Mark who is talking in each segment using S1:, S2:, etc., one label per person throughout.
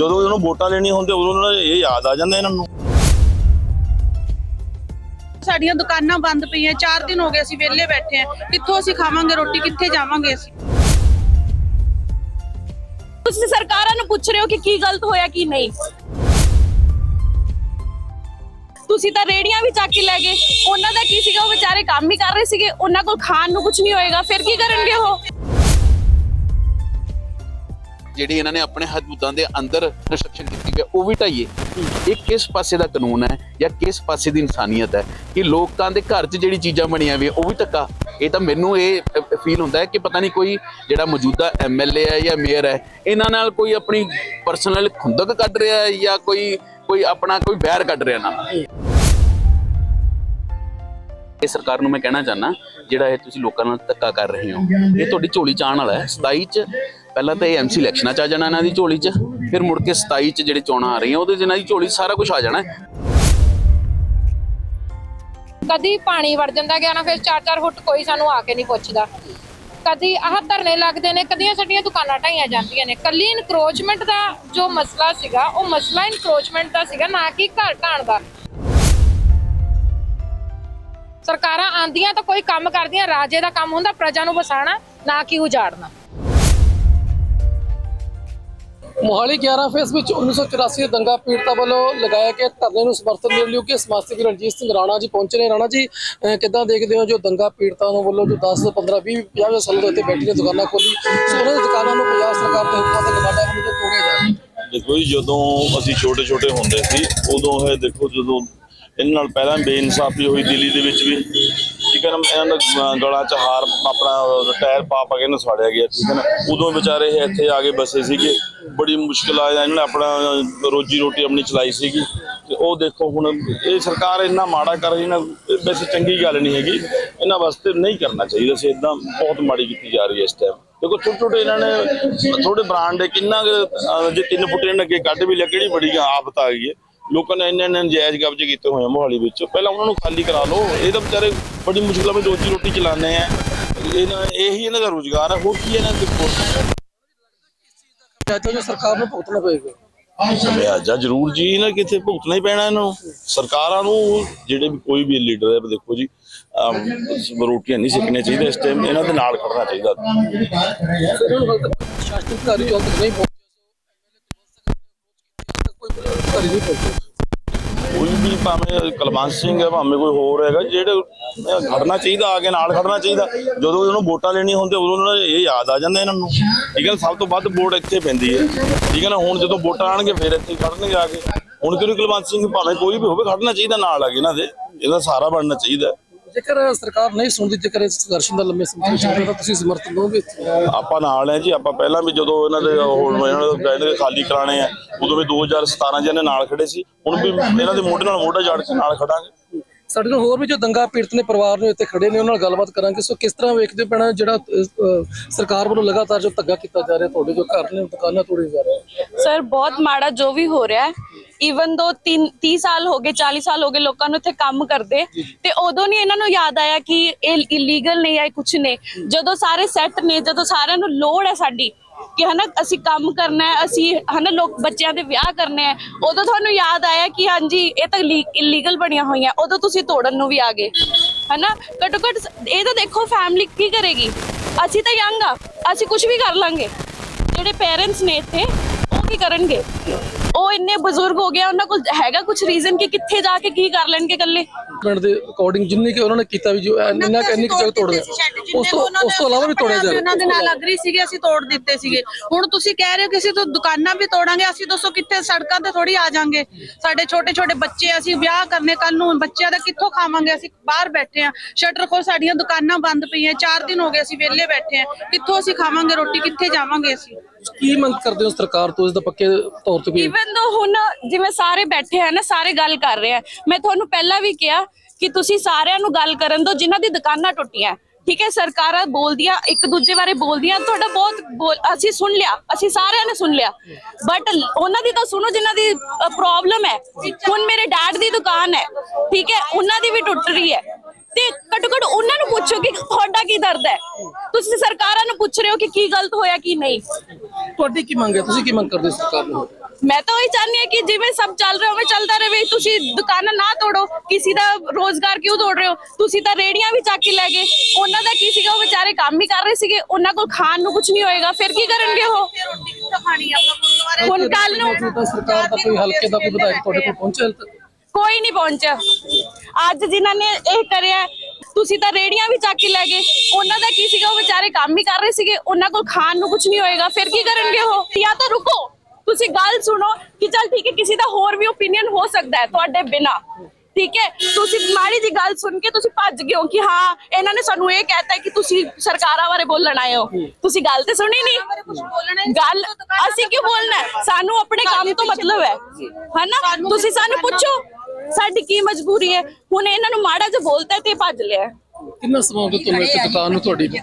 S1: ਜਦੋਂ ਉਹਨੂੰ ਵੋਟਾਂ ਲੈਣੀਆਂ ਹੁੰਦੀਆਂ, ਉਦੋਂ ਉਹਨਾਂ ਨੂੰ ਇਹ ਯਾਦ ਆ ਜਾਂਦਾ ਇਹਨਾਂ ਨੂੰ।
S2: ਸਾਡੀਆਂ ਦੁਕਾਨਾਂ ਬੰਦ ਪਈਆਂ 4 ਦਿਨ ਹੋ ਗਏ ਅਸੀਂ ਵਿਹਲੇ ਬੈਠੇ ਆ ਕਿੱਥੋਂ ਅਸੀਂ ਖਾਵਾਂਗੇ ਰੋਟੀ, ਕਿੱਥੇ ਜਾਵਾਂਗੇ ਅਸੀਂ?
S3: ਤੁਸੀਂ ਸਰਕਾਰਾਂ ਨੂੰ ਪੁੱਛ ਰਹੇ ਹੋ ਕਿ ਕੀ ਗਲਤ ਹੋਇਆ, ਕੀ ਨਹੀਂ? ਤੁਸੀਂ ਤਾਂ ਰੇੜੀਆਂ ਵੀ ਚੱਕ ਕੇ ਲੈ ਗਏ। ਉਹਨਾਂ ਦਾ ਕੀ ਸੀਗਾ? ਉਹ ਵਿਚਾਰੇ ਕੰਮ ਹੀ ਕਰ ਰਹੇ ਸੀਗੇ। ਉਹਨਾਂ ਕੋਲ ਖਾਣ ਨੂੰ ਕੁਝ ਨਹੀਂ ਹੋਏਗਾ। ਫਿਰ ਕੀ ਕਰਨਗੇ ਉਹ?
S4: ਜਿਹੜੀ ਇਹਨਾਂ ਨੇ ਆਪਣੇ ਹਦੂਦਾਂ ਦੇ ਅੰਦਰ ਰਿਸਟ੍ਰਿਕਸ਼ਨ ਕੀਤੀ ਹੈ, ਉਹ ਵੀ ਢਾਈਏ। ਇਹ ਕਿਸ ਪਾਸੇ ਦਾ ਕਾਨੂੰਨ ਹੈ ਜਾਂ ਕਿਸ ਪਾਸੇ ਦੀ ਇਨਸਾਨੀਅਤ ਹੈ? ਕਿ ਲੋਕਾਂ ਦੇ ਘਰ 'ਚ ਜਿਹੜੀ ਚੀਜ਼ਾਂ ਬਣੀਆਂ ਵੀ, ਉਹ ਵੀ ਧੱਕਾ। ਇਹ ਤਾਂ ਮੈਨੂੰ ਇਹ ਫੀਲ ਹੁੰਦਾ ਹੈ ਕਿ ਪਤਾ ਨਹੀਂ ਕੋਈ ਜਿਹੜਾ ਮੌਜੂਦਾ ਐਮਐਲਏ ਹੈ ਜਾਂ ਮੇਅਰ ਹੈ, ਇਹਨਾਂ ਨਾਲ ਕੋਈ ਆਪਣੀ ਪਰਸਨਲ ਖੁੰਦਕ ਕੱਢ ਰਿਹਾ ਹੈ ਜਾਂ ਕੋਈ ਕੋਈ ਆਪਣਾ ਕੋਈ ਬੈਰ ਕੱਢ ਰਿਹਾ ਨਾ ਇਹ ਸਰਕਾਰ ਨੂੰ ਮੈਂ ਕਹਿਣਾ ਚਾਹਨਾ ਜਿਹੜਾ ਇਹ ਤੁਸੀਂ ਲੋਕਾਂ ਨਾਲ ਧੱਕਾ ਕਰ ਰਹੇ ਹੋ, ਇਹ ਤੁਹਾਡੀ ਝੋਲੀ ਚਾਣ ਵਾਲਾ ਹੈ। 27 ਚ ਪਹਿਲਾਂ ਤਾਂ ਐਮਸੀ ਇਲੈਕਸ਼ਨਾਂ ਚ ਆ ਜਾਣਾ ਇਹਨਾਂ ਦੀ ਝੋਲੀ ਚ, ਫਿਰ ਮੁੜ ਕੇ 27 ਚ ਜਿਹੜੇ ਚੋਣਾਂ ਆ ਰਹੀਆਂ, ਉਹਦੇ 'ਚ ਇਹਨਾਂ ਦੀ ਝੋਲੀ ਸਾਰਾ ਕੁਝ ਆ ਜਾਣਾ।
S5: ਕਦੀ ਪਾਣੀ ਵੜ ਜਾਂਦਾ ਗਿਆ ਨਾ, ਫਿਰ 4-4 ਫੁੱਟ ਕੋਈ ਸਾਨੂੰ ਆ ਕੇ ਨਹੀਂ ਪੁੱਛਦਾ। ਕਦੀ ਆਹ ਧਰਨੇ ਲੱਗਦੇ ਨੇ, ਕਦੀਆਂ ਸਾਡੀਆਂ ਦੁਕਾਨਾਂ ਢਾਈਆਂ ਜਾਂਦੀਆਂ ਨੇ। ਕੱਲੀ ਇਨਕਰੋਚਮੈਂਟ ਦਾ ਜੋ ਮਸਲਾ ਸੀਗਾ, ਉਹ ਮਸਲਾ ਇਨਕਰੋਚਮੈਂਟ ਦਾ ਸੀਗਾ, ਨਾ ਕਿ ਘਰ ਢਾਣ ਦਾ। ਸਰਕਾਰਾਂ ਆਂਦੀਆਂ ਤਾਂ ਕੋਈ ਕੰਮ ਕਰਦੀਆਂ, ਰਾਜੇ ਦਾ ਕੰਮ ਹੁੰਦਾ, ਪ੍ਰਜਾ ਨੂੰ ਵਸਾਣਾ ਨਾ ਕਿ ਉਜਾੜਨਾ।
S6: ਮੋਹਾਲੀ 11 ਫੇਸ ਵਿੱਚ 1984 ਦੇ ਦੰਗਾ ਪੀੜਤਾਂ ਵੱਲੋਂ ਲਗਾਇਆ ਗਿਆ ਧਰਨੇ ਨੂੰ ਸਮਰਥਨ ਦੇਣ ਲਈ ਕਿ ਸਮਾਜ ਸੇਵੀ ਰਣਜੀਤ ਸਿੰਘ ਰਾਣਾ ਜੀ ਪਹੁੰਚੇ ਨੇ। ਰਾਣਾ ਜੀ ਕਿੱਦਾਂ ਦੇਖਦੇ ਹੋ ਜੋ ਦੰਗਾ ਪੀੜਤਾਂ ਨੂੰ ਵੱਲੋਂ ਜੋ 10 15 20 50 ਸਾਲਾਂ ਤੋਂ ਇੱਥੇ ਬੈਠੀ ਨੇ ਦੁਕਾਨਾਂ ਖੋਲੀ ਸੋ ਉਹਨਾਂ ਦੀ ਦੁਕਾਨਾਂ ਨੂੰ ਪੰਜਾਬ ਸਰਕਾਰ ਦੇ ਹੁਕਮਾਂ ਤੇ ਗਵਾਡਾ ਵੱਲੋਂ ਤੋੜਿਆ ਜਾ ਰਿਹਾ?
S1: ਦੇਖੋ ਜੀ, ਜਦੋਂ ਅਸੀਂ ਛੋਟੇ ਛੋਟੇ ਹੁੰਦੇ ਸੀ, ਉਦੋਂ ਇਹ ਦੇਖੋ ਜਦੋਂ ਇਹਨਾਂ ਨਾਲ ਪਹਿਲਾਂ ਬੇਇਨਸਾਫੀ ਹੋਈ ਦਿੱਲੀ ਦੇ ਵਿੱਚ ਵੀ। ਠੀਕ ਹੈ ਨਾ ਇਹਨਾਂ ਦਾ ਗ- 'ਚ ਹਾਰ ਆਪਣਾ ਟਾਇਰ ਪਾ ਪਾ ਕੇ ਨਸਵਾੜਿਆ ਗਿਆ ਠੀਕ ਹੈ ਨਾ। ਉਦੋਂ ਵਿਚਾਰੇ ਇਹ ਇੱਥੇ ਆ ਕੇ ਬਸੇ ਸੀਗੇ। ਬੜੀ ਮੁਸ਼ਕਿਲ ਆ ਇਹਨਾਂ ਨੇ ਆਪਣਾ ਰੋਜੀ ਰੋਟੀ ਆਪਣੀ ਚਲਾਈ ਸੀਗੀ। ਤੇ ਉਹ ਦੇਖੋ ਹੁਣ ਇਹ ਸਰਕਾਰ ਇੰਨਾ ਮਾੜਾ ਕਰ ਰਹੀ ਨਾ ਵੈਸੇ ਚੰਗੀ ਗੱਲ ਨਹੀਂ ਹੈਗੀ। ਇਹਨਾਂ ਵਾਸਤੇ ਨਹੀਂ ਕਰਨਾ ਚਾਹੀਦਾ ਸੀ ਇਦਾਂ ਬਹੁਤ ਮਾੜੀ ਕੀਤੀ ਜਾ ਰਹੀ ਹੈ ਇਸ ਟਾਈਮ ਦੇਖੋ ਛੋਟੇ ਛੋਟੇ ਇਹਨਾਂ ਨੇ ਥੋੜੇ ਬ੍ਰਾਂਡ ਦੇ ਕਿੰਨਾ ਕੁ, ਜੇ ਤਿੰਨ ਫੁੱਟ ਇਹਨਾਂ ਅੱਗੇ ਕੱਢ ਵੀ ਲਿਆ ਕਿਹੜੀ ਬੜੀ ਆਫਤ ਆ ਗਈ ਹੈ। ਲੋਕਾਂ ਨੇ ਇੰਨੇ ਇੰਨੇ ਨਜਾਇਜ਼ ਕਬਜ਼ੇ ਕੀਤੇ ਹੋਏ ਆ ਮੋਹਾਲੀ ਵਿੱਚ। ਪਹਿਲਾਂ ਉਹਨਾਂ ਨੂੰ ਖਾਲੀ ਕਰਾ ਲਓ। ਇਹ ਤਾਂ ਵਿਚਾਰੇ ਬੜੀ ਮੁਸ਼ਕਲਾਂ ਵਿੱਚ ਰੋਜੀ ਰੋਟੀ ਚਲਾਉਂਦੇ ਆ। ਇਹਨਾਂ ਇਹੀ ਇਹਨਾਂ ਦਾ ਰੋਜ਼ਗਾਰ ਹੈ ਹੋਰ ਕੀ ਇਹਨਾਂ ਦੇ ਕੋਲ?
S6: ਚਾਹਤੇ ਜੋ ਸਰਕਾਰ ਨੂੰ ਭੁਗਤਣਾ ਪਏਗਾ।
S1: ਲਿਹਾਜ਼ਾ ਜ਼ਰੂਰ ਜੀ ਇਹਨਾਂ ਕਿੱਥੇ ਭੁਗਤਣਾ ਹੀ ਪੈਣਾ ਇਹਨਾਂ? ਨੂੰ ਸਰਕਾਰਾਂ ਨੂੰ ਜਿਹੜੇ ਵੀ ਕੋਈ ਵੀ ਲੀਡਰ ਹੈ ਦੇਖੋ ਜੀ ਰੋਟੀਆਂ ਨਹੀਂ ਸਿੱਖਣੀਆਂ ਚਾਹੀਦੀਆਂ ਇਸ ਟਾਈਮ ਇਹਨਾਂ ਦੇ ਨਾਲ ਖੜਨਾ ਚਾਹੀਦਾ।
S6: ਨੂੰ ਸ਼ਾਸਨ ਅਧਿਕਾਰੀ ਜੋ ਨਹੀਂ ਪਹੁੰਚੇ ਸੋ ਕੋਈ ਨਹੀਂ ਪਹੁੰਚੇ
S1: ਕੋਈ ਵੀ ਭਾਵੇਂ ਕੁਲਵੰਤ ਸਿੰਘ ਹੈ, ਭਾਵੇਂ ਕੋਈ ਹੋਰ ਹੈਗਾ, ਜਿਹੜੇ ਖੜਨਾ ਚਾਹੀਦਾ, ਆ ਕੇ ਨਾਲ ਖੜਨਾ ਚਾਹੀਦਾ। ਜਦੋਂ ਉਹਨੂੰ ਵੋਟਾਂ ਲੈਣੀਆਂ ਹੁੰਦੀਆਂ ਉਦੋਂ ਉਹਨਾਂ ਨੂੰ ਇਹ ਯਾਦ ਆ ਜਾਂਦਾ ਇਹਨਾਂ ਨੂੰ। ਠੀਕ ਹੈ ਨਾ, ਸਭ ਤੋਂ ਵੱਧ ਵੋਟ ਇੱਥੇ ਪੈਂਦੀ ਹੈ। ਠੀਕ ਹੈ ਨਾ, ਹੁਣ ਜਦੋਂ ਵੋਟਾਂ ਆਣਗੇ, ਫਿਰ ਇੱਥੇ ਖੜਨਗੇ ਆ ਕੇ। ਹੁਣ ਕਿਉਂ ਨੀ ਕੁਲਵੰਤ ਸਿੰਘ, ਭਾਵੇਂ ਕੋਈ ਵੀ ਹੋਵੇ, ਖੜਨਾ ਚਾਹੀਦਾ ਨਾਲ ਆ ਕੇ ਇਹਨਾਂ ਦੇ। ਇਹਦਾ ਸਹਾਰਾ ਬਣਨਾ ਚਾਹੀਦਾ।
S6: ਜੇਕਰ ਸਰਕਾਰ ਨਹੀਂ ਸੁਣਦੀ, ਜੇਕਰ ਇਸ ਸੰਘਰਸ਼ ਦਾ ਲੰਮੇ ਸਮੇਂ ਤੋਂ ਚੱਲਦਾ, ਤਾਂ ਤੁਸੀਂ ਸਮਰਥਨ ਦੋਗੇ
S1: ਆਪਾਂ ਨਾਲ ਹੈ ਜੀ, ਆਪਾਂ ਪਹਿਲਾਂ ਵੀ ਜਦੋਂ ਇਹਨਾਂ ਦੇ ਹੁਣ ਇਹਨਾਂ ਦੇ ਕਹਿੰਦੇ ਖਾਲੀ ਕਰਾਣੇ ਆ, ਉਦੋਂ ਵੀ 2017 ਚ ਇਹਨੇ ਨਾਲ ਖੜੇ ਸੀ, ਹੁਣ ਵੀ ਇਹਨਾਂ ਦੇ ਮੋਢੇ ਨਾਲ ਮੋਢਾ ਜੜ ਕੇ ਨਾਲ ਖੜਾਂਗੇ।
S6: ਸਾਡੇ ਨਾਲ ਹੋਰ ਵੀ ਜੋ ਦੰਗਾ ਪੀੜਤ ਨੇ ਪਰਿਵਾਰ ਨੂੰ ਇੱਥੇ ਖੜੇ ਨੇ ਉਹਨਾਂ ਨਾਲ ਗੱਲਬਾਤ ਕਰਾਂਗੇ। ਸੋ ਕਿਸ ਤਰ੍ਹਾਂ ਵੇਖਦੇ ਪੈਣਾ ਜਿਹੜਾ ਸਰਕਾਰ ਵੱਲੋਂ ਲਗਾਤਾਰ ਜੋ ਧੱਗਾ ਕੀਤਾ ਜਾ ਰਿਹਾ ਤੁਹਾਡੇ ਜੋ ਘਰ ਨੇ ਦੁਕਾਨਾਂ ਤੋੜੀ ਜਾ ਰਹੇ
S3: ਸਰ ਬਹੁਤ ਮਾੜਾ ਜੋ ਵੀ ਹੋ ਰਿਹਾ ਹੈ। ਈਵਨ ਦੋ 3 30 ਸਾਲ ਹੋ ਗਏ 40 ਸਾਲ ਹੋ ਗਏ ਲੋਕਾਂ ਨੂੰ ਇੱਥੇ ਕੰਮ ਕਰਦੇ ਤੇ ਉਦੋਂ ਨਹੀਂ ਇਹਨਾਂ ਨੂੰ ਯਾਦ ਆਇਆ ਕਿ ਇਹ ਇਲੀਗਲ ਨਹੀਂ ਹੈ ਕੁਝ ਨਹੀਂ ਜਦੋਂ ਸਾਰੇ ਸੈੱਟ ਨੇ ਜਦੋਂ ਸਾਰਿਆਂ ਨੂੰ ਲੋੜ ਹੈ ਸਾਡੀ ਕਿ ਹਨਾ ਅਸੀਂ ਕੰਮ ਕਰਨਾ ਹੈ ਅਸੀਂ ਹਨਾ ਲੋਕ ਬੱਚਿਆਂ ਦੇ ਵਿਆਹ ਕਰਨੇ ਹੈ। ਉਦੋਂ ਤੁਹਾਨੂੰ ਯਾਦ ਆਇਆ ਕਿ ਹਾਂਜੀ ਇਹ ਤਾਂ ਇਲੀਗਲ ਬਣੀਆਂ ਹੋਈਆਂ ਉਦੋਂ ਤੁਸੀਂ ਤੋੜਨ ਨੂੰ ਵੀ ਆ ਗਏ। ਹਨਾ? ਘੱਟੋ ਘੱਟ ਇਹ ਤਾਂ ਦੇਖੋ ਫੈਮਿਲੀ ਕੀ ਕਰੇਗੀ? ਅਸੀਂ ਤਾਂ ਯੰਗ ਆ ਅਸੀਂ ਕੁਝ ਵੀ ਕਰ ਲਾਂਗੇ। ਜਿਹੜੇ ਪੇਰੈਂਟਸ ਨੇ ਇੱਥੇ ਉਹ ਕੀ ਕਰਨਗੇ? ਉਹ ਇੰਨੇ ਬਜ਼ੁਰਗ ਹੋ ਗਏ ਉਹਨਾਂ ਕੋਲ ਹੈਗਾ ਕੁਝ ਰੀਜ਼ਨ ਕਿ ਕਿੱਥੇ ਜਾ ਕੇ ਕੀ ਕਰ ਲੈਣਗੇ ਇਕੱਲੇ?
S6: ਪਿੰਡ ਦੇ ਅਕੋਰਡਿੰਗ ਜਿੰਨੀ ਕਿ ਉਹਨਾਂ ਨੇ ਕੀਤਾ ਵੀ ਜੋ ਇੰਨਾ ਇੰਨੀ ਕੁ ਜਗ੍ਹਾ ਤੋੜ ਗਿਆ ਉਸ ਤੋਂ ਉਸ ਤੋਂ ਇਲਾਵਾ ਵੀ ਤੋੜਿਆ ਜਾ
S2: ਉਹਨਾਂ ਦੇ ਨਾਲ ਅਗਰੀ ਸੀਗੇ ਅਸੀਂ ਤੋੜ ਦਿੱਤੇ ਸੀਗੇ। ਹੁਣ ਤੁਸੀਂ ਕਹਿ ਰਹੇ ਹੋ ਕਿ ਅਸੀਂ ਤਾਂ ਦੁਕਾਨਾਂ ਵੀ ਤੋੜਾਂਗੇ ਅਸੀਂ ਦੱਸੋ ਕਿੱਥੇ ਸੜਕਾਂ ਤੇ ਥੋੜੀ ਆ ਜਾਾਂਗੇ। ਸਾਡੇ ਛੋਟੇ ਛੋਟੇ ਬੱਚੇ ਅਸੀਂ ਵਿਆਹ ਕਰਨੇ ਕੱਲ ਨੂੰ ਬੱਚਿਆਂ ਦਾ ਕਿੱਥੋਂ ਖਾਵਾਂਗੇ? ਅਸੀਂ ਬਾਹਰ ਬੈਠੇ ਆ। ਸ਼ਟਰ ਖੋਲ ਸਾਡੀਆਂ ਦੁਕਾਨਾਂ ਬੰਦ ਪਈਆਂ 4 ਦਿਨ ਹੋ ਗਏ ਅਸੀਂ ਵਿਹਲੇ ਬੈਠੇ ਆ। ਕਿੱਥੋਂ ਅਸੀਂ ਖਾਵਾਂਗੇ ਰੋਟੀ ਕਿੱਥੇ ਜਾਵਾਂਗੇ ਅਸੀਂ?
S6: ਕੀ ਮੰਗ ਕਰਦੇ ਹੋ ਸਰਕਾਰ ਤੋਂ ਇਸ ਦਾ ਪੱਕੇ ਤੌਰ ਤੇ ਕੋਈ?
S3: ਇਵਨ ਦੋ ਹੁਣ ਜਿਵੇਂ ਸਾਰੇ ਬੈਠੇ ਆ ਨਾ ਸਾਰੇ ਗੱਲ ਕਰ ਰਹੇ ਆ। ਮੈਂ ਤੁਹਾਨੂੰ ਪਹਿਲਾਂ ਵੀ ਕਿਹਾ ਕਿ ਤੁਸੀਂ ਸਾਰਿਆਂ ਨੂੰ ਗੱਲ ਕਰਨ ਦਿਓ ਜਿਨ੍ਹਾਂ ਦੀ ਦੁਕਾਨਾਂ ਟੁੱਟੀਆਂ। ਠੀਕ ਹੈ, ਸਰਕਾਰਾਂ ਬੋਲਦੀਆਂ, ਇੱਕ ਦੂਜੇ ਬਾਰੇ ਬੋਲਦੀਆਂ। ਤੁਹਾਡਾ ਬਹੁਤ ਬੋਲ- ਅਸੀਂ ਸੁਣ ਲਿਆ, ਅਸੀਂ ਸਾਰਿਆਂ ਨੇ ਸੁਣ ਲਿਆ। ਬਟ ਉਹਨਾਂ ਦੀ ਤਾਂ ਸੁਣੋ, ਜਿਨ੍ਹਾਂ ਦੀ ਪ੍ਰੋਬਲਮ ਹੈ। ਹੁਣ ਮੇਰੇ ਡੈਡ ਦੀ ਦੁਕਾਨ ਹੈ, ਠੀਕ ਹੈ, ਉਹਨਾਂ ਦੀ ਵੀ ਟੁੱਟ ਰਹੀ ਹੈ। ਤੇ ਘੱਟੋ ਘੱਟ ਉਹਨਾਂ ਨੂੰ ਪੁੱਛੋ ਕਿ ਤੁਹਾਡਾ ਕੀ ਦਰਦ ਹੈ? ਤੁਸੀਂ ਸਰਕਾਰਾਂ ਨੂੰ ਪੁੱਛ ਰਹੇ ਹੋ ਕਿ ਕੀ ਗਲਤ ਹੋਇਆ, ਕੀ ਨਹੀਂ।
S6: ਤੁਹਾਡੀ ਕੀ ਮੰਗ ਹੈ? ਤੁਸੀਂ ਕੀ ਮੰਗ ਕਰਦੇ ਹੋ ਸਰਕਾਰ ਨੂੰ?
S3: ਮੈਂ ਤਾਂ ਉਹੀ ਚਾਹੁੰਦੀ ਹਾਂ ਕਿ ਜਿਵੇਂ ਸਭ ਚੱਲ ਰਿਹਾ ਉਵੇਂ ਚੱਲਦਾ ਰਹੇ। ਤੁਸੀਂ ਦੁਕਾਨਾਂ ਨਾ ਤੋੜੋ। ਕਿਸੇ ਦਾ ਰੋਜ਼ਗਾਰ ਕਿਉਂ ਤੋੜ ਰਹੇ ਹੋ? ਤੁਸੀਂ ਤਾਂ ਰੇੜੀਆਂ ਵੀ ਚੱਕ ਕੇ ਲੈ ਗਏ। ਉਹਨਾਂ ਦਾ ਕੀ ਸੀਗਾ? ਉਹ ਵਿਚਾਰੇ ਕੰਮ ਹੀ ਕਰ ਰਹੇ ਸੀਗੇ। ਉਹਨਾਂ ਕੋਲ ਖਾਣ ਨੂੰ ਕੁਝ ਨਹੀਂ ਹੋਏਗਾ। ਫਿਰ ਕੀ ਕਰਨਗੇ ਉਹ? ਹੁਣ ਕੱਲ ਨੂੰ
S6: ਸਰਕਾਰ ਦਾ ਕੋਈ ਹਲਕੇ ਦਾ ਕੋਈ ਵਿਧਾਇਕ ਤੁਹਾਡੇ ਕੋਲ ਪਹੁੰਚਿਆ
S3: ਕੋਈ ਨਹੀਂ ਪਹੁੰਚਿਆ। ਅੱਜ ਜਿਨ੍ਹਾਂ ਨੇ ਇਹ ਕਰਿਆ ਤੁਸੀਂ ਤਾਂ ਰੇੜੀਆਂ ਵੀ ਚੱਕ ਕੇ ਲੈ ਗਏ। ਉਹਨਾਂ ਦਾ ਕੀ ਸੀਗਾ ਉਹ ਵਿਚਾਰੇ ਕੰਮ ਹੀ ਕਰ ਰਹੇ ਸੀਗੇ। ਉਹਨਾਂ ਕੋਲ ਖਾਣ ਨੂੰ ਕੁਝ ਨਹੀਂ ਹੋਏਗਾ ਫਿਰ ਕੀ ਕਰਨਗੇ ਉਹ? ਜਾਂ ਤਾਂ ਰੁਕੋ। ਤੁਸੀਂ ਗੱਲ ਸੁਣੋ ਕਿ ਚਲ ਠੀਕ ਹੈ ਕਿਸੇ ਦਾ ਹੋਰ ਵੀ ਓਪੀਨੀਅਨ ਹੋ ਸਕਦਾ ਹੈ ਤੁਹਾਡੇ ਬਿਨਾ। ਠੀਕ ਹੈ? ਤੁਸੀਂ ਮਾੜੀ ਜੀ ਗੱਲ ਸੁਣ ਕੇ ਤੁਸੀਂ ਭੱਜ ਗਏ ਹੋ ਕਿ ਹਾਂ ਇਹਨਾਂ ਨੇ ਸਾਨੂੰ ਇਹ ਕਹਿਤਾ ਕਿ ਤੁਸੀਂ ਸਰਕਾਰਾਂ ਬਾਰੇ ਬੋਲਣ ਆਏ ਹੋ। ਤੁਸੀਂ ਗੱਲ ਤੇ ਸੁਣੀ ਨਹੀਂ? ਗੱਲ ਅਸੀਂ ਕਿਉਂ ਬੋਲਣਾ ਹੈ? ਸਾਨੂੰ ਆਪਣੇ ਕੰਮ ਤੋਂ ਮਤਲਬ ਹੈ। ਹਨਾ? ਤੁਸੀਂ ਸਾਨੂੰ ਪੁੱਛੋ। ਸਾਡੀ ਕੀ ਮਜਬੂਰੀ ਹੈ? ਹੁਣ ਇਹਨਾਂ ਨੂੰ ਮਾੜਾ ਜਿਹਾ ਬੋਲਤਾ ਤੇ ਭੱਜ ਲਿਆ।
S6: ਕਿੰਨਾ ਸਮਾਂ ਹੋ ਗਿਆ ਤੁਹਾਨੂੰ ਇਸ ਦੁਕਾਨ ਨੂੰ ਤੁਹਾਡੀ? ਨੂੰ?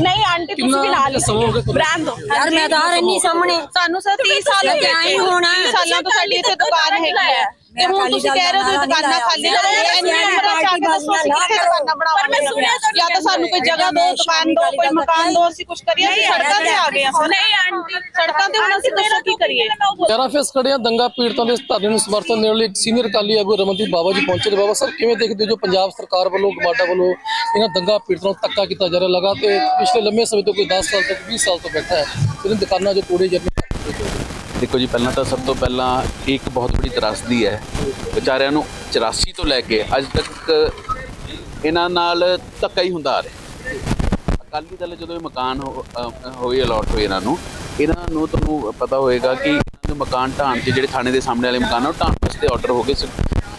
S3: ਨਹੀਂ ਆਂਟੀ ਤੁਸੀਂ ਵੀ ਨਾਲ
S6: ਸਮਾਂ ਹੋ ਗਿਆ ਤੁਹਾਨੂੰ?
S3: ਬ੍ਰਾਂਡ ਦੋ।
S7: ਯਾਰ ਮੈਂ ਤਾਂ ਇੰਨੀ ਸਾਹਮਣੇ।
S2: ਸਾਨੂੰ ਸਰ 30 ਸਾਲ ਹੋ ਗਏ
S7: ਆਈ ਹੋਣਾ।
S2: 30 ਸਾਲਾਂ ਤੋਂ ਸਾਡੀ ਇੱਥੇ ਦੁਕਾਨ ਹੈਗੀ ਹੈ। ਤੇ ਹੁਣ ਤੁਸੀਂ ਕਹਿ ਰਹੇ ਹੋ ਕਿ ਦੁਕਾਨਾਂ ਖਾਲੀ ਕਰੋ ਇੰਨੀ ਉਮਰਾਂ ਚ ਆ ਕੇ ਦੱਸੋ ਅਸੀਂ ਕਿੱਥੇ ਦੁਕਾਨਾਂ ਬਣਾਵਾਂਗੇ ਜਾਂ ਤਾਂ ਸਾਨੂੰ ਕੋਈ ਜਗ੍ਹਾ ਦਿਓ ਦੁਕਾਨ ਦਿਓ ਕੋਈ ਮਕਾਨ ਦਿਓ ਅਸੀਂ ਕੁਝ ਕਰੀਏ ਅਸੀਂ ਸੜਕਾਂ ਤੇ ਆ ਗਏ ਹਾਂ।
S3: ਨਹੀਂ ਆਂਟੀ
S2: ਸੜਕਾਂ ਤੇ ਹੁਣ ਅਸੀਂ ਦੱਸੋ ਕੀ ਕਰੀਏ।
S6: ਗਿਆਰਾਂ ਫੇਸ ਖੜੇ ਆ ਦੰਗਾ ਪੀੜਤਾਂ ਦੇ ਧਰਨੇ ਨੂੰ ਸਮਰਥਨ ਦੇਣ ਲਈ ਇੱਕ ਸੀਨੀਅਰ ਅਕਾਲੀ ਆਗੂ ਰਮਨਦੀਪ ਬਾਬਾ ਜੀ ਪਹੁੰਚੇ ਨੇ। ਬਾਬਾ ਸਾਹਿਬ ਕਿਵੇਂ ਦੇਖਦੇ ਹੋ ਜੋ ਪੰਜਾਬ ਸਰਕਾਰ ਵੱਲੋਂ ਗਮਾਡਾ ਵੱਲੋਂ ਇਹਨਾਂ ਦੰਗਾ ਪੀੜਤਾਂ ਨੂੰ ਧੱਕਾ ਕੀਤਾ ਜਾ ਰਿਹਾ? ਲਗਾ ਤੇ ਪਿਛਲੇ ਲੰਮੇ ਸਮੇਂ ਤੋਂ ਕੋਈ 10 ਸਾਲ ਤੱਕ 20 ਸਾਲ ਤੋਂ ਬੈਠਾ ਹੈ ਇਹਨਾਂ ਦੁਕਾਨਾਂ ਜੋ ਤੋੜੇ ਜਾਂਦੇ
S4: ਦੇਖੋ ਜੀ, ਪਹਿਲਾਂ ਤਾਂ ਸਭ ਤੋਂ ਪਹਿਲਾਂ ਇਹ ਇੱਕ ਬਹੁਤ ਬੜੀ ਤਰਾਸਦੀ ਹੈ। ਵਿਚਾਰਿਆਂ ਨੂੰ 84 ਤੋਂ ਲੈ ਕੇ ਅੱਜ ਤੱਕ ਇਹਨਾਂ ਨਾਲ ਧੱਕਾ ਹੀ ਹੁੰਦਾ ਆ ਰਿਹਾ। ਅਕਾਲੀ ਦਲ ਜਦੋਂ ਇਹ ਮਕਾਨ ਹੋ- ਹੋਏ ਅਲਾਟ ਹੋਏ ਇਹਨਾਂ ਨੂੰ ਇਹਨਾਂ ਨੂੰ ਤੁਹਾਨੂੰ ਪਤਾ ਹੋਏਗਾ ਕਿ ਇਹਨਾਂ ਦੇ ਮਕਾਨ ਢਾਣ ਤੇ ਜਿਹੜੇ ਥਾਣੇ ਦੇ ਸਾਹਮਣੇ ਵਾਲੇ ਮਕਾਨ ਉਹ ਢਾਣ ਵਾਸਤੇ ਆਰਡਰ ਹੋ ਗਏ ਸੀ।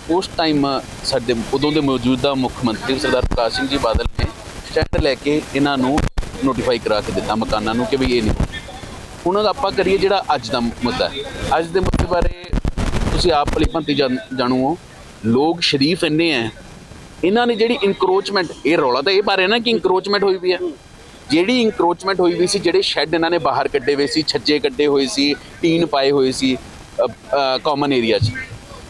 S4: ਉਸ ਟਾਈਮ ਸਾਡੇ, ਉਦੋਂ ਦੇ ਮੌਜੂਦਾ ਮੁੱਖ ਮੰਤਰੀ ਸਰਦਾਰ ਪ੍ਰਕਾਸ਼ ਸਿੰਘ ਜੀ ਬਾਦਲ ਨੇ ਸਟੈਂਡ ਲੈ ਕੇ ਇਹਨਾਂ ਨੂੰ ਨੋਟੀਫਾਈ ਕਰਾ ਕੇ ਦਿੱਤਾ ਮਕਾਨਾਂ ਨੂੰ ਕਿ ਵੀ ਇਹ ਨਹੀਂ ਉਹਨਾਂ ਦਾ ਆਪਾਂ ਕਰੀਏ ਜਿਹੜਾ ਅੱਜ ਦਾ ਮੁੱਦਾ ਹੈ। ਅੱਜ ਦੇ ਮੁੱਦੇ ਬਾਰੇ ਤੁਸੀਂ ਆਪ ਭਲੀਭੰਤੀ ਜਾਣ- ਜਾਣੂ ਹੋ ਲੋਕ ਸ਼ਰੀਫ ਇੰਨੇ ਹੈ ਇਹਨਾਂ ਨੇ ਜਿਹੜੀ ਇਨਕਰੋਚਮੈਂਟ ਇਹ ਰੌਲਾ ਤਾਂ ਇਹ ਪਾ ਨਾ ਕਿ ਇਨਕਰੋਚਮੈਂਟ ਹੋਈ ਵੀ ਹੈ ਜਿਹੜੀ ਇਨਕਰੋਚਮੈਂਟ ਹੋਈ ਵੀ ਸੀ, ਜਿਹੜੇ ਸ਼ੈੱਡ ਇਹਨਾਂ ਨੇ ਬਾਹਰ ਕੱਢੇ ਹੋਏ ਸੀ, ਛੱਜੇ ਕੱਢੇ ਹੋਏ ਸੀ, ਟੀਨ ਪਾਏ ਹੋਏ ਸੀ ਕਾਮਨ ਏਰੀਆ 'ਚ।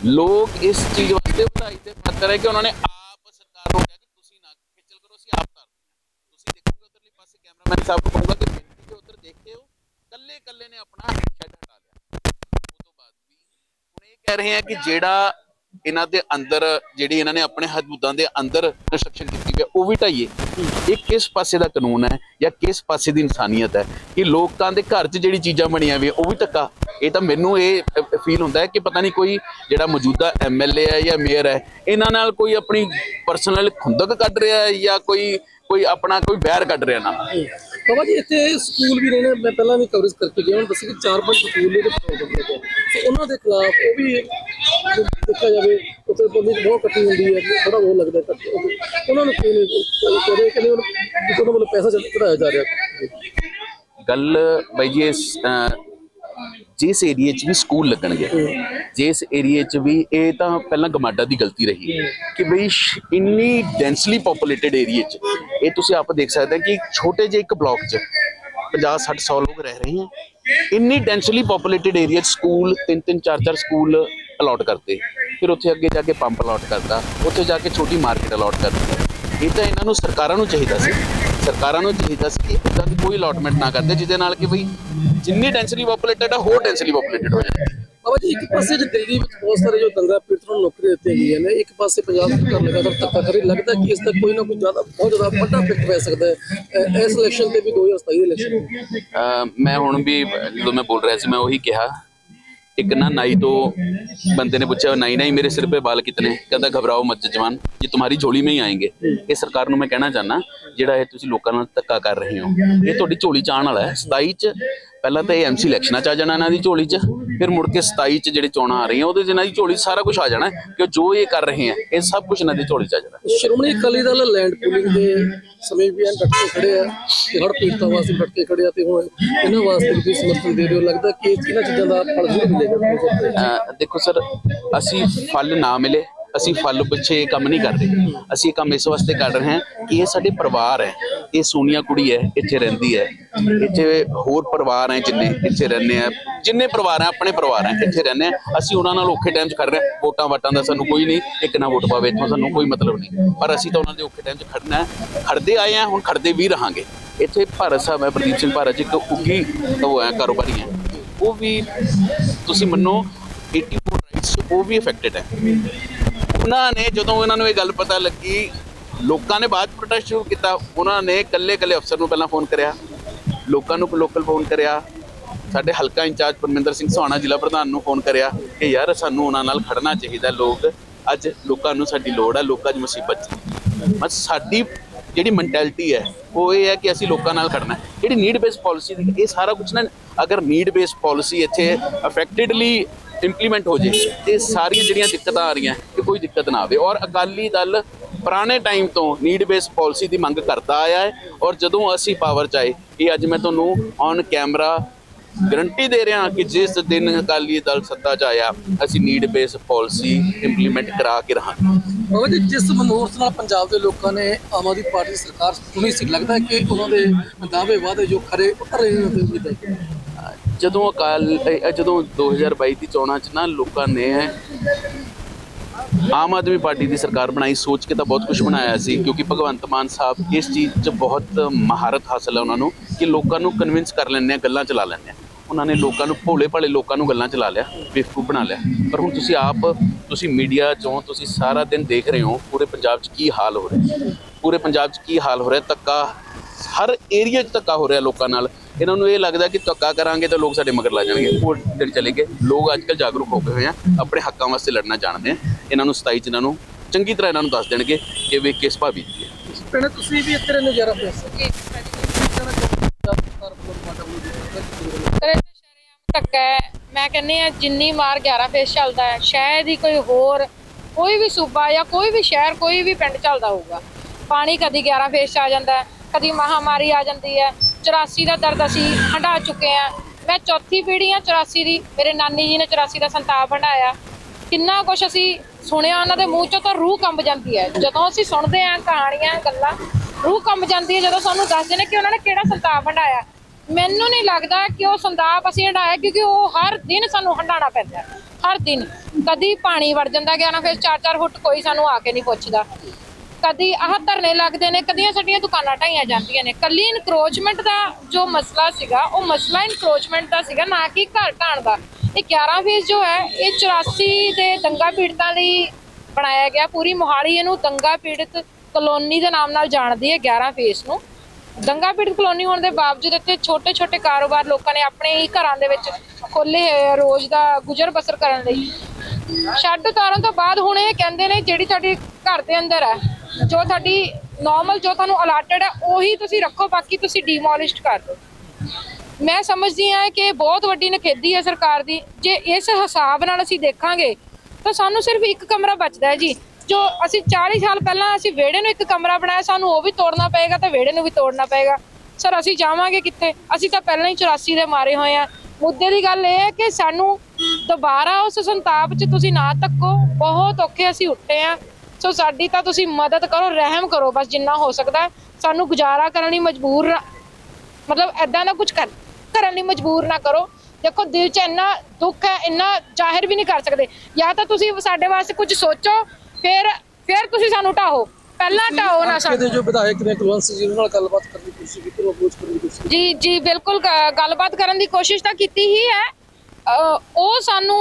S4: ਲੋਕ ਇਸ ਚੀਜ਼ ਵਾਸਤੇ ਵਧਾਈ ਤੇ ਪਾਤਰ ਹੈ ਕਿ ਉਹਨਾਂ ਨੇ ਆਪ ਸਰਕਾਰ ਨੂੰ ਕਿਹਾ ਕਿ ਤੁਸੀਂ ਨਾ ਖੇਚਲ ਕਰੋ, ਅਸੀਂ ਆਪ ਕਰ ਤੁਸੀਂ ਦੇਖੋਗੇ ਉਧਰਲੇ ਪਾਸੇ ਕੈਮਰਾਮੈਨ ਸਾਹਿਬ ਨੂੰ ਕਹੂੰਗਾ ਕਿ ਕੱਲੇ ਕੱਲੇ ਨੇ ਆਪਣਾ ਸ਼ੈੱਡ ਹਟਾ ਲਿਆ। ਉਸ ਤੋਂ ਬਾਅਦ ਵੀ ਹੁਣ ਇਹ ਕਹਿ ਰਹੇ ਆ ਕਿ ਜਿਹੜਾ ਇਹਨਾਂ ਦੇ ਅੰਦਰ, ਜਿਹੜੀ ਇਹਨਾਂ ਨੇ ਆਪਣੇ ਹਦੂਦਾਂ ਦੇ ਅੰਦਰ ਕੰਸਟਰਕਸ਼ਨ ਕੀਤੀ ਹੈ ਉਹ ਵੀ ਢਾਈਏ ਇਹ ਕਿਸ ਪਾਸੇ ਦਾ ਕਾਨੂੰਨ ਹੈ ਜਾਂ ਕਿਸ ਪਾਸੇ ਦੀ ਇਨਸਾਨੀਅਤ ਹੈ? ਕਿ ਲੋਕਾਂ ਦੇ ਘਰ 'ਚ ਜਿਹੜੀ ਚੀਜ਼ਾਂ ਬਣੀਆਂ ਵੀ, ਉਹ ਵੀ ਧੱਕਾ। ਇਹ ਤਾਂ ਮੈਨੂੰ ਇਹ ਫੀਲ ਹੁੰਦਾ ਹੈ ਕਿ ਪਤਾ ਨਹੀਂ ਕੋਈ ਜਿਹੜਾ ਮੌਜੂਦਾ ਐਮਐਲਏ ਹੈ ਜਾਂ ਮੇਅਰ ਹੈ, ਇਹਨਾਂ ਨਾਲ ਕੋਈ ਆਪਣੀ ਪਰਸਨਲ ਖੁੰਦਕ ਕੱਢ ਰਿਹਾ ਹੈ ਜਾਂ ਕੋਈ ਕੋਈ ਆਪਣਾ ਕੋਈ ਬੈਰ ਕੱਢ ਰਿਹਾ ਨਾ।
S6: ਬਾਬਾ ਜੀ, ਇੱਥੇ ਸਕੂਲ ਵੀ ਨੇ ਮੈਂ ਪਹਿਲਾਂ ਵੀ ਕਵਰੇਜ ਕਰਕੇ ਗਿਆ, ਹੁਣ ਦੱਸਿਆ ਕਿ ਚਾਰ ਪੰਜ ਸਕੂਲ ਨੇ ਤੇ ਪ੍ਰੋਬਲਮ ਤੇ ਉਹਨਾਂ ਦੇ ਖਿਲਾਫ ਉਹ ਵੀ ਜੇ ਦੇਖਿਆ ਜਾਵੇ ਉੱਥੇ ਪਬਲਿਕ ਬਹੁਤ ਇਕੱਠੀ ਹੁੰਦੀ ਹੈ, ਬੜਾ ਉਹ ਲੱਗਦਾ ਉਹਨਾਂ ਨੂੰ ਕਿਉਂ ਨਹੀਂ ਕਰੇ? ਕਿ ਉਹਨਾਂ ਵੱਲੋਂ ਪੈਸਾ ਚੜਾਇਆ ਜਾ ਰਿਹਾ।
S4: ਗੱਲ ਬਾਈ ਜੀ ਜਿਸ ਏਰੀਏ 'ਚ ਵੀ ਸਕੂਲ ਲੱਗਣਗੇ ਜਿਸ ਏਰੀਏ 'ਚ ਵੀ ਇਹ ਤਾਂ ਪਹਿਲਾਂ ਗਮਾਡਾ ਦੀ ਗਲਤੀ ਰਹੀ ਕਿ ਬਈ ਇੰਨੀ ਡੈਂਸਲੀ ਪੋਪੂਲੇਟਡ ਏਰੀਏ 'ਚ ਇਹ ਤੁਸੀਂ ਆਪ ਦੇਖ ਸਕਦੇ ਹੋ ਕਿ ਛੋਟੇ ਜਿਹੇ ਇੱਕ ਬਲਾਕ 'ਚ 50 60 100 ਲੋਕ ਰਹਿ ਰਹੇ ਹੈ। ਇੰਨੀ ਡੈਂਸਲੀ ਪੋਪੂਲੇਟਡ ਏਰੀਆ 'ਚ ਸਕੂਲ ਤਿੰਨ ਤਿੰਨ ਚਾਰ ਚਾਰ ਸਕੂਲ ਅਲਾਟ ਕਰਤੇ ਫਿਰ ਉੱਥੇ ਅੱਗੇ ਜਾ ਕੇ ਪੰਪ ਅਲਾਟ ਕਰਤਾ ਉੱਥੇ ਜਾ ਕੇ ਛੋਟੀ ਮਾਰਕੀਟ ਅਲਾਟ ਕਰਤੀ ਇਹ ਤਾਂ ਇਹਨਾਂ ਨੂੰ ਸਰਕਾਰਾਂ ਨੂੰ ਚਾਹੀਦਾ ਸੀ। ਸਰਕਾਰਾਂ ਨੂੰ ਚਾਹੀਦਾ ਸੀ ਕਿ ਇਦਾਂ ਦੀ ਕੋਈ ਅਲਾਟਮੈਂਟ ਨਾ ਕਰਦੇ ਜਿਹਦੇ ਨਾਲ ਕਿ ਬਈ ਜਿੰਨੀ ਡੈਂਸਲੀ ਪੋਪੂਲੇਟਡ ਆ ਹੋਰ ਡੈਂਸਲੀ ਪੋਪੂਲੇਟਡ ਹੋ ਜਾਏ
S6: ਬਾਬਾ ਜੀ ਇੱਕ ਪਾਸੇ ਜੇ ਦਿੱਲੀ ਵਿੱਚ ਬਹੁਤ ਸਾਰੇ ਜੋ ਦੰਗਾ ਪੀੜਤਾਂ ਨੂੰ ਨੌਕਰੀ ਦਿੱਤੀਆਂ ਗਈਆਂ ਨੇ ਇੱਕ ਪਾਸੇ ਪੰਜਾਬ ਸਰਕਾਰ ਲਗਾਤਾਰ ਧੱਕਾ ਕਰੀ ਲੱਗਦਾ ਕਿ ਇਸ ਦਾ ਕੋਈ ਨਾ ਕੋਈ ਜ਼ਿਆਦਾ ਬਹੁਤ ਜ਼ਿਆਦਾ ਵੱਡਾ ਇਫੈਕਟ ਪੈ ਸਕਦਾ ਹੈ। ਇਸ ਇਲੈਕਸ਼ਨ ਤੇ ਵੀ 2027 ਦੇ ਇਲੈਕਸ਼ਨ
S4: ਮੈਂ ਹੁਣ ਵੀ ਜਦੋਂ ਮੈਂ ਬੋਲ ਰਿਹਾ ਸੀ ਮੈਂ ਉਹੀ ਕਿਹਾ ਇੱਕ ਨਾ ਨਾਈ ਤੋਂ ਬੰਦੇ ਨੇ ਪੁੱਛਿਆ ਨਾਈ ਨਾਈ ਮੇਰੇ ਸਿਰ पे बाल कितने ਕਹਿੰਦਾ ਘਬਰਾਓ ਮਤ ਜਵਾਨ ਇਹ ਤੁਹਾਡੀ ਝੋਲੀ में ही आएंगे ਇਹ ਸਰਕਾਰ ਨੂੰ ਮੈਂ ਕਹਿਣਾ ਚਾਹਨਾ ਜਿਹੜਾ ਇਹ ਤੁਸੀਂ ਲੋਕਾਂ ਨਾਲ ਧੱਕਾ ਕਰ ਰਹੇ ਹੋ ਇਹ ਤੁਹਾਡੀ ਝੋਲੀ ਚ ਆਉਣ ਵਾਲਾ ਹੈ 27 ਚ ਪਹਿਲਾਂ ਤਾਂ ਇਹ ਐਮਸੀ ਇਲੈਕਸ਼ਨਾਂ ਚ ਆ ਜਾਣਾ ਇਹਨਾਂ ਦੀ ਝੋਲੀ ਚ ਫਿਰ ਮੁੜ ਕੇ 27 ਚ ਜਿਹੜੇ ਚੋਣਾਂ ਆ ਰਹੀਆਂ ਉਹਦੇ ਚ ਇਹਨਾਂ ਦੀ ਝੋਲੀ ਸਾਰਾ ਕੁਝ ਆ ਜਾਣਾ ਕਿ ਜੋ ਇਹ ਕਰ ਰਹੇ ਹੈ ਇਹ ਸਭ ਕੁਝ ਇਹਨਾਂ ਦੀ ਝੋਲੀ ਚ ਆ ਜਾਣਾ।
S6: ਸ਼੍ਰੋਮਣੀ ਅਕਾਲੀ ਦਲ ਲੈਂਡ ਪੂਲਿੰਗ ਦੇ ਸਮੇਂ ਵੀ ਐਨ ਡਟ ਕੇ ਖੜੇ ਆ ਤੇ ਹੜ ਪੀੜਤਾਂ ਵਾਸਤੇ ਡਟ ਕੇ ਖੜੇ ਆ ਤੇ ਹੁਣ ਇਹਨਾਂ ਵਾਸਤੇ ਵੀ ਸਮਰਥਨ ਦੇ ਰਹੇ ਹੋ ਲੱਗਦਾ ਕਿ ਇਹਨਾਂ ਚੀਜ਼ਾਂ ਦਾ ਫਲ ਜ਼ਰੂਰ ਮਿਲੇਗਾ?
S4: ਦੇਖੋ ਸਰ ਅਸੀਂ ਫਲ ਨਾ ਮਿਲੇ ਅਸੀਂ ਫਲ ਪਿੱਛੇ ਕੰਮ ਨਹੀਂ ਕਰਦੇ। ਅਸੀਂ ਇਹ ਕੰਮ ਇਸ ਵਾਸਤੇ ਕਰ ਰਹੇ ਹਾਂ ਕਿ ਇਹ ਸਾਡੇ ਪਰਿਵਾਰ ਹੈ। ਇਹ ਸੋਨੀਆ ਕੁੜੀ ਹੈ, ਇੱਥੇ ਰਹਿੰਦੀ ਹੈ। ਇੱਥੇ ਹੋਰ ਪਰਿਵਾਰ ਹੈ ਜਿੰਨੇ, ਇੱਥੇ ਰਹਿੰਦੇ ਆ। ਜਿੰਨੇ ਪਰਿਵਾਰ ਹੈ, ਆਪਣੇ ਪਰਿਵਾਰ ਹੈ, ਇੱਥੇ ਰਹਿੰਦੇ ਆ। ਅਸੀਂ ਉਹਨਾਂ ਨਾਲ ਔਖੇ ਟਾਈਮ 'ਚ ਖੜ ਰਹੇ ਵੋਟਾਂ ਵਾਟਾਂ ਦਾ ਸਾਨੂੰ ਕੋਈ ਨਹੀਂ, ਇੱਕ ਨਾ ਵੋਟ ਪਾਵੇ, ਇੱਥੋਂ ਸਾਨੂੰ ਕੋਈ ਮਤਲਬ ਨਹੀਂ। ਪਰ ਅਸੀਂ ਤਾਂ ਉਹਨਾਂ ਦੇ ਔਖੇ ਟਾਈਮ 'ਚ ਖੜਨਾ ਹੈ। ਖੜਦੇ ਆਏ ਆ ਹੁਣ ਖੜਦੇ ਵੀ ਰਹਾਂਗੇ। ਇੱਥੇ ਭਾਰਤ ਸਾਹਿਬ ਹੈ, ਪ੍ਰਦੀਪ ਸਿੰਘ ਭਾਰਤ ਜੀ, ਇੱਕ ਉੱਗੀ ਉਹ ਹੈ, ਕਾਰੋਬਾਰੀ ਹੈ। ਉਹ ਵੀ ਤੁਸੀਂ ਮੰਨੋ 84 ਰਾਈਟਸ ਉਹ ਵੀ ਅਫੈਕਟਡ ਹੈ। ਉਹਨਾਂ ਨੇ ਜਦੋਂ ਉਹਨਾਂ ਨੂੰ ਇਹ ਗੱਲ ਪਤਾ ਲੱਗੀ, ਲੋਕਾਂ ਨੇ ਬਾਅਦ ਪ੍ਰੋਟੈਸਟ ਸ਼ੁਰੂ ਕੀਤਾ, ਉਹਨਾਂ ਨੇ ਕੱਲੇ ਕੱਲੇ ਅਫਸਰ ਨੂੰ ਪਹਿਲਾਂ ਫੋਨ ਕਰਿਆ, ਲੋਕਾਂ ਨੂੰ ਲੋਕਲ ਫੋਨ ਕਰਿਆ, ਸਾਡੇ ਹਲਕਾ ਇੰਚਾਰਜ ਪਰਮਿੰਦਰ ਸਿੰਘ ਸੋਹਾਣਾ, ਜ਼ਿਲ੍ਹਾ ਪ੍ਰਧਾਨ ਨੂੰ ਫੋਨ ਕਰਿਆ ਕਿ ਯਾਰ ਸਾਨੂੰ ਉਹਨਾਂ ਨਾਲ ਖੜਨਾ ਚਾਹੀਦਾ, ਲੋਕ ਅੱਜ ਲੋਕਾਂ ਨੂੰ ਸਾਡੀ ਲੋੜ ਹੈ ਲੋਕਾਂ 'ਚ ਮੁਸੀਬਤ 'ਚ। ਬਸ ਸਾਡੀ ਜਿਹੜੀ ਮੈਂਟੈਲਿਟੀ ਹੈ, ਉਹ ਇਹ ਹੈ ਕਿ ਅਸੀਂ ਲੋਕਾਂ ਨਾਲ ਖੜਨਾ ਹੈ। ਜਿਹੜੀ ਨੀਡ ਬੇਸ ਪਾਲਿਸੀ ਦੀ, ਇਹ ਸਾਰਾ ਕੁਝ ਨਾ, ਅਗਰ ਨੀਡ ਬੇਸ ਪਾਲਿਸੀ ਇੱਥੇ ਅਫੈਕਟਡਲੀ ਇੰਪਲੀਮੈਂਟ ਹੋ ਜੇ ਤੇ ਸਾਰੀਆਂ ਜਿਹੜੀਆਂ ਦਿੱਕਤਾਂ ਆ ਰਹੀਆਂ ਕੋਈ ਦਿੱਕਤ ਨਾ ਆਵੇ। ਔਰ ਅਕਾਲੀ ਦਲ ਪੁਰਾਣੇ ਟਾਈਮ ਤੋਂ ਨੀਡ ਬੇਸ ਪਾਲਿਸੀ ਦੀ ਮੰਗ ਕਰਦਾ ਆਇਆ ਹੈ ਔਰ ਜਦੋਂ ਅਸੀਂ ਪਾਵਰ ਚ ਆਏ ਇਹ ਅੱਜ ਮੈਂ ਤੁਹਾਨੂੰ ਔਨ ਕੈਮਰਾ ਗਰੰਟੀ ਦੇ ਰਿਹਾ ਕਿ ਜਿਸ ਦਿਨ ਅਕਾਲੀ ਦਲ ਸੱਤਾ 'ਚ ਆਇਆ ਅਸੀਂ ਨੀਡ ਬੇਸ ਪਾਲਿਸੀ ਇੰਪਲੀਮੈਂਟ ਕਰਾ ਕੇ ਰਹਾਂਗੇ।
S6: ਬਾਬਾ ਜੀ ਜਿਸ ਮਨੋਰਥ ਨਾਲ ਪੰਜਾਬ ਦੇ ਲੋਕਾਂ ਨੇ ਆਮ ਆਦਮੀ ਪਾਰਟੀ ਸਰਕਾਰ ਚੁਣੀ ਸੀ ਲੱਗਦਾ ਹੈ ਕਿ ਉਹਨਾਂ ਦੇ ਦਾਅਵੇ ਵਾਅਦੇ ਜੋ ਖਰੇ ਉਤਰ ਨੇ
S4: ਜਦੋਂ ਅਕਾਲ ਜਦੋਂ 2022 ਦੀ ਚੋਣਾਂ 'ਚ ਨਾ ਲੋਕਾਂ ਨੇ ਆਮ ਆਦਮੀ ਪਾਰਟੀ ਦੀ ਸਰਕਾਰ ਬਣਾਈ ਸੋਚ ਕੇ ਤਾਂ ਬਹੁਤ ਕੁਝ ਬਣਾਇਆ ਸੀ, ਕਿਉਂਕਿ ਭਗਵੰਤ ਮਾਨ ਸਾਹਿਬ ਇਸ ਚੀਜ਼ 'ਚ ਬਹੁਤ ਮਹਾਰਤ ਹਾਸਲ ਹੈ ਉਹਨਾਂ ਨੂੰ ਕਿ ਲੋਕਾਂ ਨੂੰ ਕਨਵਿੰਸ ਕਰ ਲੈਂਦੇ ਆ, ਗੱਲਾਂ ਚਲਾ ਲੈਂਦੇ ਆ। ਉਹਨਾਂ ਨੇ ਲੋਕਾਂ ਨੂੰ ਭੋਲੇ ਭਾਲੇ ਲੋਕਾਂ ਨੂੰ ਗੱਲਾਂ ਚਲਾ ਲਿਆ, ਬੇਵਕੂਫ ਬਣਾ ਲਿਆ। ਪਰ ਹੁਣ ਤੁਸੀਂ ਆਪ, ਤੁਸੀਂ ਮੀਡੀਆ 'ਚੋਂ ਤੁਸੀਂ ਸਾਰਾ ਦਿਨ ਦੇਖ ਰਹੇ ਹੋ ਪੂਰੇ ਪੰਜਾਬ 'ਚ ਕੀ ਹਾਲ ਹੋ ਰਿਹਾ। ਪੂਰੇ ਪੰਜਾਬ 'ਚ ਕੀ ਹਾਲ ਹੋ ਰਿਹਾ, ਧੱਕਾ, ਹਰ ਏਰੀਆ 'ਚ ਧੱਕਾ ਹੋ ਰਿਹਾ ਲੋਕਾਂ ਨਾਲ। ਇਹਨਾਂ ਨੂੰ ਇਹ ਲੱਗਦਾ ਕਿ ਧੱਕਾ ਕਰਾਂਗੇ ਤਾਂ ਲੋਕ ਸਾਡੇ ਮਗਰ ਲੱਗ ਜਾਣਗੇ। ਉਹ ਦਿਨ ਚਲੇ ਗਏ ਲੋਕ ਅੱਜ ਕੱਲ੍ਹ ਜਾਗਰੂਕ ਹੋ ਗਏ ਹੋਏ ਆ ਆਪਣੇ ਹੱਕਾਂ ਵਾਸਤੇ ਲੜਨਾ ਜਾਣਦੇ ਆ। ਇਹਨਾਂ ਨੂੰ 27 ਚ ਇਹਨਾਂ ਨੂੰ ਚੰਗੀ ਤਰ੍ਹਾਂ ਇਹਨਾਂ ਨੂੰ ਦੱਸ ਦੇਣਗੇ ਕਿ ਵੀ ਕਿਸ ਭਾਵੀ ਦੀ ਹੈ।
S6: ਭੈਣੇ ਤੁਸੀਂ ਵੀ ਇੱਥੇ ਰਹਿੰਦੇ ਜਰਾ
S5: ਸ਼ਰੇਆਮ ਧੱਕਾ ਹੈ। ਮੈਂ ਕਹਿੰਨੀ ਆ ਜਿੰਨੀ ਮਾਰ 11 ਫੇਸ ਚੱਲਦਾ ਹੈ ਸ਼ਾਇਦ ਹੀ ਕੋਈ ਹੋਰ ਕੋਈ ਵੀ ਸੂਬਾ ਜਾਂ ਕੋਈ ਵੀ ਸ਼ਹਿਰ ਕੋਈ ਵੀ ਪਿੰਡ ਚੱਲਦਾ ਹੋਊਗਾ। ਪਾਣੀ ਕਦੀ 11 ਫੇਸ 'ਚ ਆ ਜਾਂਦਾ ਹੈ ਕਦੀ ਮਹਾਮਾਰੀ ਆ ਜਾਂਦੀ ਹੈ। 84 ਦਾ ਦਰਦ ਅਸੀਂ ਹੰਢਾ ਚੁੱਕੇ ਆ ਮੈਂ ਚੌਥੀ ਪੀੜ੍ਹੀ ਆ 84 ਦੀ। ਮੇਰੇ ਨਾਨੀ ਜੀ ਨੇ 84 ਦਾ ਸੰਤਾਪ ਹੰਢਾਇਆ। ਕਿੰਨਾ ਕੁਝ ਅਸੀਂ ਸੁਣਿਆ ਉਹਨਾਂ ਦੇ ਮੂੰਹ ਚੋਂ ਤਾਂ ਰੂਹ ਕੰਬ ਜਾਂਦੀ ਹੈ। ਜਦੋਂ ਅਸੀਂ ਸੁਣਦੇ ਆ ਕਹਾਣੀਆਂ, ਗੱਲਾਂ, ਰੂਹ ਕੰਬ ਜਾਂਦੀ ਹੈ। ਜਦੋਂ ਸਾਨੂੰ ਦੱਸਦੇ ਨੇ ਕਿ ਉਹਨਾਂ ਨੇ ਕਿਹੜਾ ਸੰਤਾਪ ਹੰਢਾਇਆ। ਮੈਨੂੰ ਨਹੀਂ ਲੱਗਦਾ ਕਿ ਉਹ ਸੰਤਾਪ ਅਸੀਂ ਹੰਢਾਇਆ, ਕਿਉਂਕਿ ਉਹ ਹਰ ਦਿਨ ਸਾਨੂੰ ਹੰਢਾਣਾ ਪੈਂਦਾ ਹਰ ਦਿਨ। ਕਦੀ ਪਾਣੀ ਵੜ ਜਾਂਦਾ ਗਿਆ ਨਾ, ਫਿਰ 4-4 ਫੁੱਟ ਕੋਈ ਸਾਨੂੰ ਆ ਕੇ ਨਹੀਂ ਪੁੱਛਦਾ। ਕਦੀ ਆਹ ਧਰਨੇ ਲੱਗਦੇ ਨੇ, ਕਦੀਆਂ ਸਾਡੀਆਂ ਦੁਕਾਨਾਂ ਢਾਈਆਂ ਜਾਂਦੀਆਂ ਨੇ। ਕੱਲੀ ਇਨਕਰੋਚਮੈਂਟ ਦਾ ਜੋ ਮਸਲਾ ਸੀਗਾ, ਉਹ ਮਸਲਾ ਇਨਕਰੋਚਮੈਂਟ ਦਾ ਸੀਗਾ, ਨਾ ਕਿ ਘਰ ਢਾਣ ਦਾ। ਇਹ 11 ਫੇਸ ਜੋ ਹੈ, ਇਹ 84 ਦੇ ਦੰਗਾ ਪੀੜਤਾਂ ਲਈ ਬਣਾਇਆ ਗਿਆ। ਪੂਰੀ ਮੋਹਾਲੀ ਇਹਨੂੰ ਦੰਗਾ ਪੀੜਤ ਕਲੋਨੀ ਦੇ ਨਾਮ ਨਾਲ ਜਾਣਦੀ ਹੈ 11 ਫੇਸ ਨੂੰ। ਦੰਗਾ ਪੀੜਤ ਕਲੋਨੀ ਹੋਣ ਦੇ ਬਾਵਜੂਦ ਇੱਥੇ ਛੋਟੇ ਛੋਟੇ ਕਾਰੋਬਾਰ ਲੋਕਾਂ ਨੇ ਆਪਣੇ ਹੀ ਘਰਾਂ ਦੇ ਵਿੱਚ ਖੋਲੇ ਹੋਏ ਆ, ਰੋਜ਼ ਦਾ ਗੁਜ਼ਰ ਬਸਰ ਕਰਨ ਲਈ। ਸ਼ੈੱਡ ਉਤਾਰਨ ਤੋਂ ਬਾਅਦ ਹੁਣ ਇਹ ਕਹਿੰਦੇ ਨੇ, ਜਿਹੜੀ ਤੁਹਾਡੀ ਘਰ ਦੇ ਅੰਦਰ ਹੈ ਜੋ ਤੁਹਾਡੀ ਨਾਰਮਲ ਜੋ ਤੁਹਾਨੂੰ ਅਲਾਟਡ ਹੈ, ਉਹੀ ਤੁਸੀਂ ਰੱਖੋ, ਬਾਕੀ ਤੁਸੀਂ ਡੀਮੋਲਿਸ਼ਡ ਕਰ ਦਿਓ। ਮੈਂ ਸਮਝਦੀ ਹਾਂ ਕਿ ਬਹੁਤ ਵੱਡੀ ਨਖੇਦੀ ਹੈ ਸਰਕਾਰ ਦੀ। ਜੇ ਇਸ ਹਿਸਾਬ ਨਾਲ ਅਸੀਂ ਦੇਖਾਂਗੇ, ਤਾਂ ਸਾਨੂੰ ਸਿਰਫ ਇੱਕ ਕਮਰਾ ਬਚਦਾ ਹੈ ਜੀ। ਜੋ ਅਸੀਂ 40 ਸਾਲ ਪਹਿਲਾਂ ਅਸੀਂ ਵਿਹੜੇ ਨੂੰ ਇੱਕ ਕਮਰਾ ਬਣਾਇਆ, ਸਾਨੂੰ ਉਹ ਵੀ ਤੋੜਨਾ ਪਏਗਾ ਤੇ ਵਿਹੜੇ ਨੂੰ ਵੀ ਤੋੜਨਾ ਪਏਗਾ। ਸਰ, ਅਸੀਂ ਜਾਵਾਂਗੇ ਕਿੱਥੇ? ਅਸੀਂ ਤਾਂ ਪਹਿਲਾਂ ਹੀ 84 ਦੇ ਮਾਰੇ ਹੋਏ ਆ ਮੁੱਦੇ ਦੀ ਗੱਲ ਇਹ ਹੈ ਕਿ ਸਾਨੂੰ ਦੁਬਾਰਾ ਉਸ ਸੰਤਾਪ 'ਚ ਤੁਸੀਂ ਨਾ ਤੱਕੋ ਬਹੁਤ ਔਖੇ ਅਸੀਂ ਉੱਠੇ ਆ ਸੋ ਸਾਡੀ ਤਾਂ ਤੁਸੀਂ ਮਦਦ ਕਰੋ ਰਹਿਮ ਕਰੋ ਬਸ ਜਿੰਨਾ ਹੋ ਸਕਦਾ। ਸਾਨੂੰ ਗੁਜ਼ਾਰਾ ਕਰਨ ਲਈ ਮਜਬੂਰ ਨਾ- ਮਤਲਬ ਐਦਾਂ ਦਾ ਕੁਝ ਕਰ ਕਰਨ ਲਈ ਮਜਬੂਰ ਨਾ ਕਰੋ। ਦੇਖੋ ਦਿਲ 'ਚ ਇੰਨਾ ਦੁੱਖ ਹੈ ਇੰਨਾ ਜ਼ਾਹਿਰ ਵੀ ਨਹੀਂ ਕਰ ਸਕਦੇ। ਜਾਂ ਤਾਂ ਤੁਸੀਂ ਸਾਡੇ ਵਾਸਤੇ ਕੁਝ ਸੋਚੋ ਫਿਰ ਫਿਰ ਤੁਸੀਂ ਸਾਨੂੰ ਢਾਹੋ। ਪਹਿਲਾਂ ਢਾਹੋ ਨਾ ਸਾਨੂੰ।
S6: ਦੇ ਜੋ ਵਿਧਾਇਕ ਨੇ ਕੁਲਵੰਤ ਸਿੰਘ ਜੀ ਨਾਲ ਗੱਲਬਾਤ ਕਰਨ ਦੀ ਕੋਸ਼ਿਸ਼ ਕੀਤੀ ਉਹ ਅਪਰੋਚ ਕਰਨ ਦੀ ਕੋਸ਼ਿਸ਼ ਕੀਤੀ
S5: ਜੀ ਜੀ ਬਿਲਕੁਲ ਗੱਲਬਾਤ ਕਰਨ ਦੀ ਕੋਸ਼ਿਸ਼ ਤਾਂ ਕੀਤੀ ਹੀ ਹੈ ਉਹ ਸਾਨੂੰ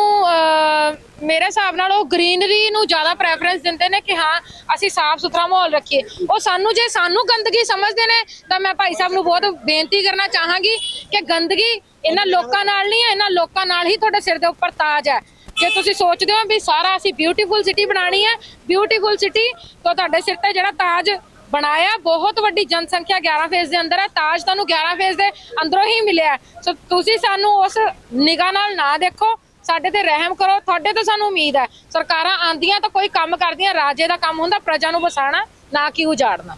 S5: ਮੇਰੇ ਹਿਸਾਬ ਨਾਲ ਉਹ ਗ੍ਰੀਨਰੀ ਨੂੰ ਜ਼ਿਆਦਾ ਪ੍ਰੈਫਰੈਂਸ ਦਿੰਦੇ ਨੇ ਕਿ ਹਾਂ, ਅਸੀਂ ਸਾਫ਼ ਸੁਥਰਾ ਮਾਹੌਲ ਰੱਖੀਏ। ਉਹ ਸਾਨੂੰ ਜੇ ਸਾਨੂੰ ਗੰਦਗੀ ਸਮਝਦੇ ਨੇ, ਤਾਂ ਮੈਂ ਭਾਈ ਸਾਹਿਬ ਨੂੰ ਬਹੁਤ ਬੇਨਤੀ ਕਰਨਾ ਚਾਹਾਂਗੀ ਕਿ ਗੰਦਗੀ ਇਹਨਾਂ ਲੋਕਾਂ ਨਾਲ ਨਹੀਂ ਹੈ, ਇਹਨਾਂ ਲੋਕਾਂ ਨਾਲ ਹੀ ਤੁਹਾਡੇ ਸਿਰ ਦੇ ਉੱਪਰ ਤਾਜ ਹੈ। ਜੇ ਤੁਸੀਂ ਸੋਚਦੇ ਹੋ ਵੀ ਸਾਰਾ ਅਸੀਂ ਬਿਊਟੀਫੁਲ ਸਿਟੀ ਬਣਾਣੀ ਹੈ ਬਿਊਟੀਫੁਲ ਸਿਟੀ ਤਾਂ ਤੁਹਾਡੇ ਸਿਰ ਤੇ ਜਿਹੜਾ ਤਾਜ ਬਣਾਇਆ। ਬਹੁਤ ਵੱਡੀ ਜਨਸੰਖਿਆ 11 ਫੇਜ਼ ਦੇ ਅੰਦਰ ਹੈ। ਤਾਜ ਤੁਹਾਨੂੰ 11 ਫੇਜ਼ ਦੇ ਅੰਦਰੋਂ ਹੀ ਮਿਲਿਆ ਸੋ ਤੁਸੀਂ ਸਾਨੂੰ ਉਸ ਨਿਗਾਹ ਨਾਲ ਨਾ ਦੇਖੋ। ਸਾਡੇ ਤੇ ਰਹਿਮ ਕਰੋ। ਤੁਹਾਡੇ ਤੋਂ ਸਾਨੂੰ ਉਮੀਦ ਹੈ। ਸਰਕਾਰਾਂ ਆਂਦੀਆਂ ਤਾਂ ਕੋਈ ਕੰਮ ਕਰਦੀਆਂ। ਰਾਜੇ ਦਾ ਕੰਮ ਹੁੰਦਾ। ਪ੍ਰਜਾ ਨੂੰ ਬਸਾਣਾ ਨਾ ਕਿ ਉਜਾੜਨਾ।